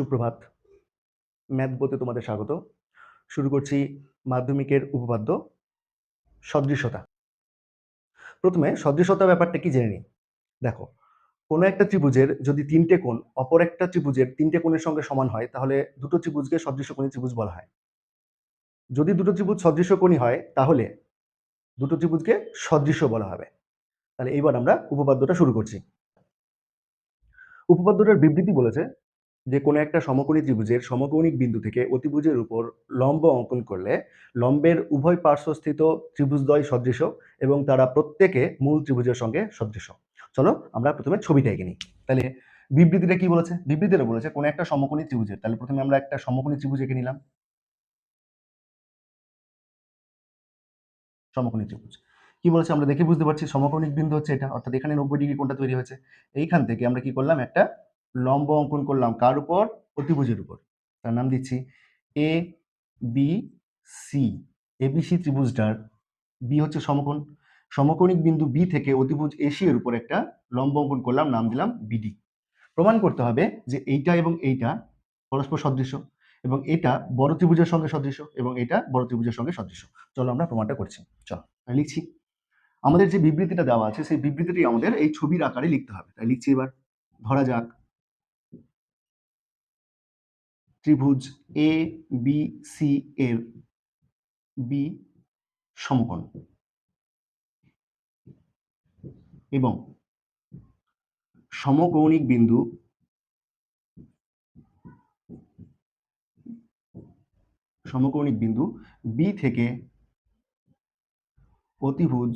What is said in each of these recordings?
সুপ্রভাত। ম্যাথ বইতে তোমাদের স্বাগত। শুরু করছি মাধ্যমিকের উপপাদ্য, সদৃশতা। প্রথমে সদৃশতা ব্যাপারটা কি জেনে নিই? দেখো, কোনো একটা ত্রিভুজের যদি তিনটে কোণ, অপর একটা ত্রিভুজের তিনটে কোণের সঙ্গে সমান হয়, তাহলে দুটো ত্রিভুজকে সদৃশ কোণী ত্রিভুজ বলা হয়। যদি দুটো ত্রিভুজ সদৃশ কোণী হয়, তাহলে দুটো ত্রিভুজকে সদৃশ বলা হবে। তাহলে এইবার আমরা উপপাদ্যটা শুরু করছি। উপপাদ্যটার বিবৃতি বলেছে যে কোনো একটা সমকোণী ত্রিভুজের সমকোণিক বিন্দু থেকে অতিভুজের উপর লম্ব অঙ্কন করলে লম্বের উভয় পার্শ্বস্থিত ত্রিভুজদ্বয় সদৃশ এবং তারা প্রত্যেকে মূল ত্রিভুজের সঙ্গে সদৃশ। চলো আমরা প্রথমে ছবিটা এঁকে নিই। তাহলে বিবৃতিটা কি বলেছে? বিবৃতিটা বলেছে কোনো একটা সমকোণী ত্রিভুজের। তাহলে প্রথমে আমরা একটা সমকোণী ত্রিভুজ এঁকে নিলাম। সমকোণী ত্রিভুজ। কি বলেছে? আমরা দেখে বুঝতে পারছি সমকোণিক বিন্দু হচ্ছে এটা। অর্থাৎ এখানে নব্বই ডিগ্রি কোনটা তৈরি হয়েছে। এইখান থেকে আমরা কি করলাম? একটা লম্ব অঙ্কন করলাম কার উপর? অতিভুজের উপর। তার নাম দিচ্ছি এ বি সি এবিসি ত্রিভুজটার বি হচ্ছে সমকোণ। সমকোণিক বিন্দু বি থেকে অতিভুজ এসি এর উপর একটা লম্ব অঙ্কন করলাম, নাম দিলাম বিডি প্রমাণ করতে হবে যে এইটা এবং এইটা পরস্পর সদৃশ এবং এটা বড় ত্রিভুজের সঙ্গে সদৃশ্য এবং এটা বড় ত্রিভুজের সঙ্গে সদৃশ্য। চলো আমরা প্রমাণটা করছি। চলো লিখছি। আমাদের যে বিবৃতিটা দেওয়া আছে, সেই বিবৃতিটি আমাদের এই ছবির আকারে লিখতে হবে। তাই লিখছি এবার। ধরা যাক। ত্রিভুজ এ বি সি এর বি সমকোণ এবং সমকৌণিক বিন্দু সমকৌণিক বিন্দু বি থেকে অতিভুজ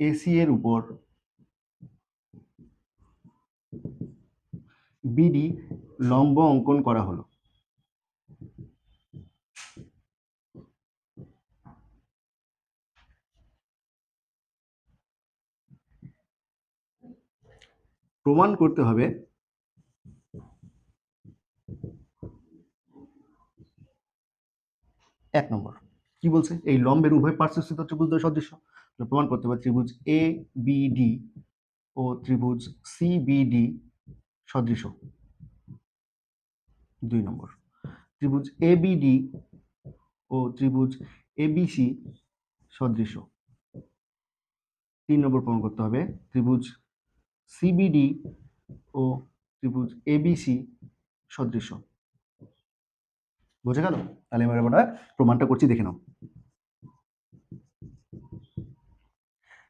এসি এর উপর বিডি লম্ব অঙ্কন করা হলো। প্রমাণ করতে হবে এক নম্বর। কি বলছে? এই লম্বের উভয় পার্শ্বস্থিত ত্রিভুজদ্বয় সদৃশ্য। প্রমাণ করতে হবে ত্রিভুজ এ বিডি ও ত্রিভুজ সিবিডি সদৃশ দুই নম্বর। ত্রিভুজ এ এবিডি ও ত্রিভুজ এবিসি সদৃশ তিন নম্বর প্রমাণ করতে হবে, ত্রিভুজ সিবিডি ও ত্রিভুজ এবিসি সদৃশ বোঝা গেল? তাহলে এবার আমরা প্রমাণটা করছি, দেখে নাও।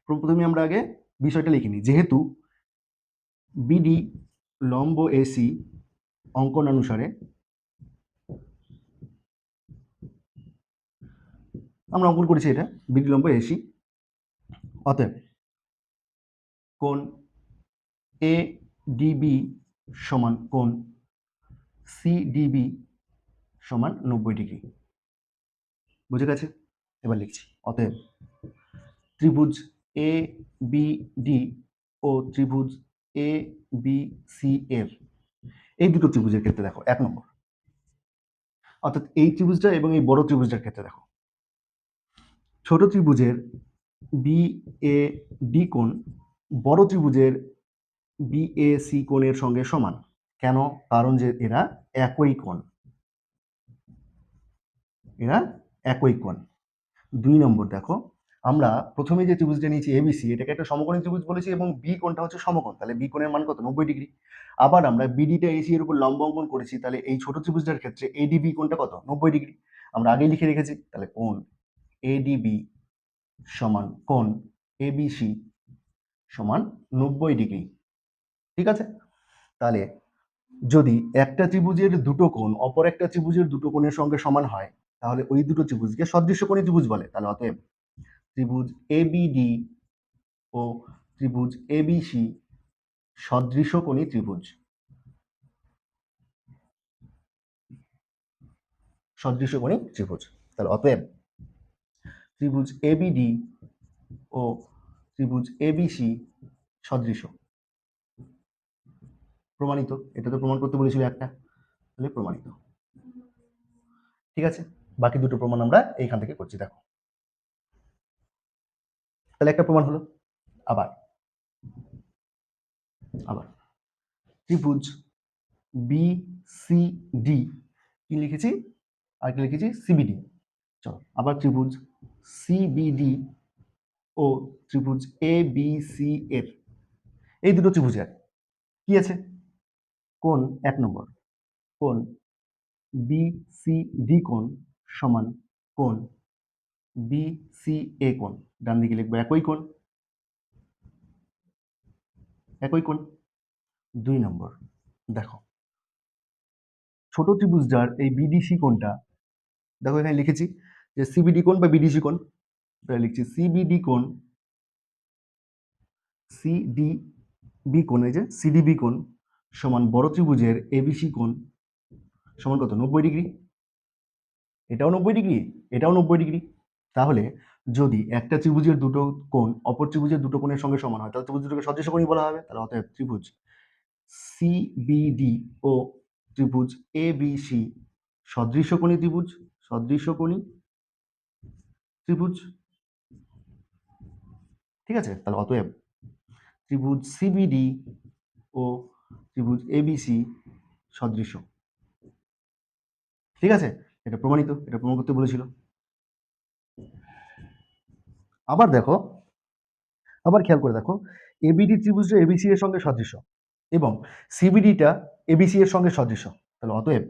প্রথমে আমরা আগে বিষয়টা লিখিনি যেহেতু বিডি লম্ব এসি অঙ্কন অনুসারে আমরা অঙ্কন করেছি এটা বিডি লম্ব এসি অতএব কোন এ ডিবি সমান কোণ সিডিবি সমান নব্বই ডিগ্রি। বুঝে গেছে? এবার লিখছি। অতএব ত্রিভুজ এ বি ডি ও ত্রিভুজ এ বি সি এর এই দুটো ত্রিভুজের ক্ষেত্রে দেখো, এক নম্বর। অর্থাৎ এই ত্রিভুজটা এবং এই বড় ত্রিভুজটার ক্ষেত্রে দেখো। ছোট ত্রিভুজের বি এ ডি কোণ বড় ত্রিভুজের বি এ সি কোণের সঙ্গে সমান। কেন? কারণ যে এরা একই কোণ। এরা একই কোণ। দুই নম্বর দেখো আমরা প্রথমে যে ত্রিভুজটা নিয়েছি এবিসি এটাকে একটা সমকোণী ত্রিভুজ বলেছি এবং বি কোণটা হচ্ছে সমকোণ। তাহলে বি কোণের মান কত? নব্বই ডিগ্রি। আবার আমরা বিডিটা এসি এর উপর লম্ব অঙ্কন করেছি, তাহলে এই ছোট ত্রিভুজটার ক্ষেত্রে এডিবি কোণটা কত? নব্বই ডিগ্রি। আমরা আগেই লিখে রেখেছি, তাহলে কোণ? এডিবি সমান কোণ এবিসি সমান নব্বই ডিগ্রি। ঠিক আছে? তাহলে যদি একটা ত্রিভুজের দুটো কোণ অপর একটা ত্রিভুজের দুটো কোণের সঙ্গে সমান হয়, তাহলে ওই দুটো ত্রিভুজকে সদৃশ্য কোণী ত্রিভুজ বলে। তাহলে অতএব ত্রিভুজ এবিডি ও ত্রিভুজ এবিসি সদৃশ কোণী ত্রিভুজ। সদৃশ কোণী ত্রিভুজ। তাহলে অতএব ত্রিভুজ এবিডি ও ত্রিভুজ এবিসি সদৃশ। প্রমাণিত। এটা তো প্রমাণ করতে বলেছিল একটা। তাহলে প্রমাণিত। ঠিক আছে? বাকি দুটো প্রমাণ আমরা এইখান থেকে করছি। দেখো। তাহলে একটা প্রমাণ হলো। আবার। আবার। ত্রিভুজ বি সি ডি কি লিখেছি? আর কি লিখেছি সিবিডি চলো, আবার ত্রিভুজ সিবিডি ও ত্রিভুজ এ বি সি এর। এই দুটো ত্রিভুজের কি আছে? কোন এক নম্বর। কোন বি সি ডি কোণ সমান কোন বি সি এ কোণ। ডান দিকে লিখব একই কোণ। একই কোণ। দুই নম্বর। দেখো, ছোট ত্রিভুজটার এই বিডিসি কোণটা, দেখো এখানে লিখেছি যে সিবিডি কোণ বা বিডিসি কোণ। তাই লিখছি সিবিডি কোণ সিডি বি কোণ, এই যে সিডিবি কোণ সমান বড় ত্রিভুজের এবিসি কোণ সমান কত? নব্বই ডিগ্রি। এটাও নব্বই ডিগ্রি, এটাও নব্বই ডিগ্রি। তাহলে যদি একটা ত্রিভুজের দুটো কোণ অপর ত্রিভুজের দুটো কোণের সঙ্গে সমান হয়, তাহলে ত্রিভুজ দুটোকে সদৃশ কোণই বলা হবে, তাহলে অতএব ত্রিভুজ সিবিডি ও ত্রিভুজ এ বি সি সদৃশকোণী ত্রিভুজ সদৃশকোণী ত্রিভুজ। ঠিক আছে? তাহলে অতএব ত্রিভুজ সিবিডি ও ত্রিভুজ এবিসি সদৃশ। ঠিক আছে? এটা প্রমাণিত, এটা প্রমাণ করতে বলেছিল। আবার দেখো, আবার খেয়াল করে দেখো এবিডি ত্রিভুজটা এবিসি এর সঙ্গে সদৃশ এবং সিবিডিটা এবিসি এর সঙ্গে সদৃশ তাহলে অতএব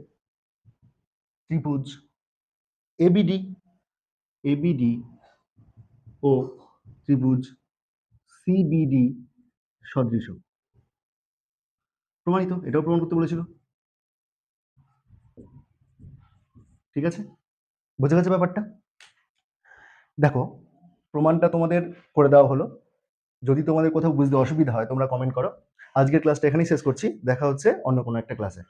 ত্রিভুজ এবিডি এবিডি ও ত্রিভুজ সিবিডি সদৃশ প্রমাণিত, এটাও প্রমাণ করতে বলেছিল। ঠিক আছে? বোঝা গেছে ব্যাপারটা? দেখো প্রমাণটা তোমাদের করে দেওয়া হলো। যদি তোমাদের কোথাও বুঝতে অসুবিধা হয়, তোমরা কমেন্ট করো। আজকের ক্লাসটা এখানেই শেষ করছি। দেখা হচ্ছে অন্য কোনো একটা ক্লাসে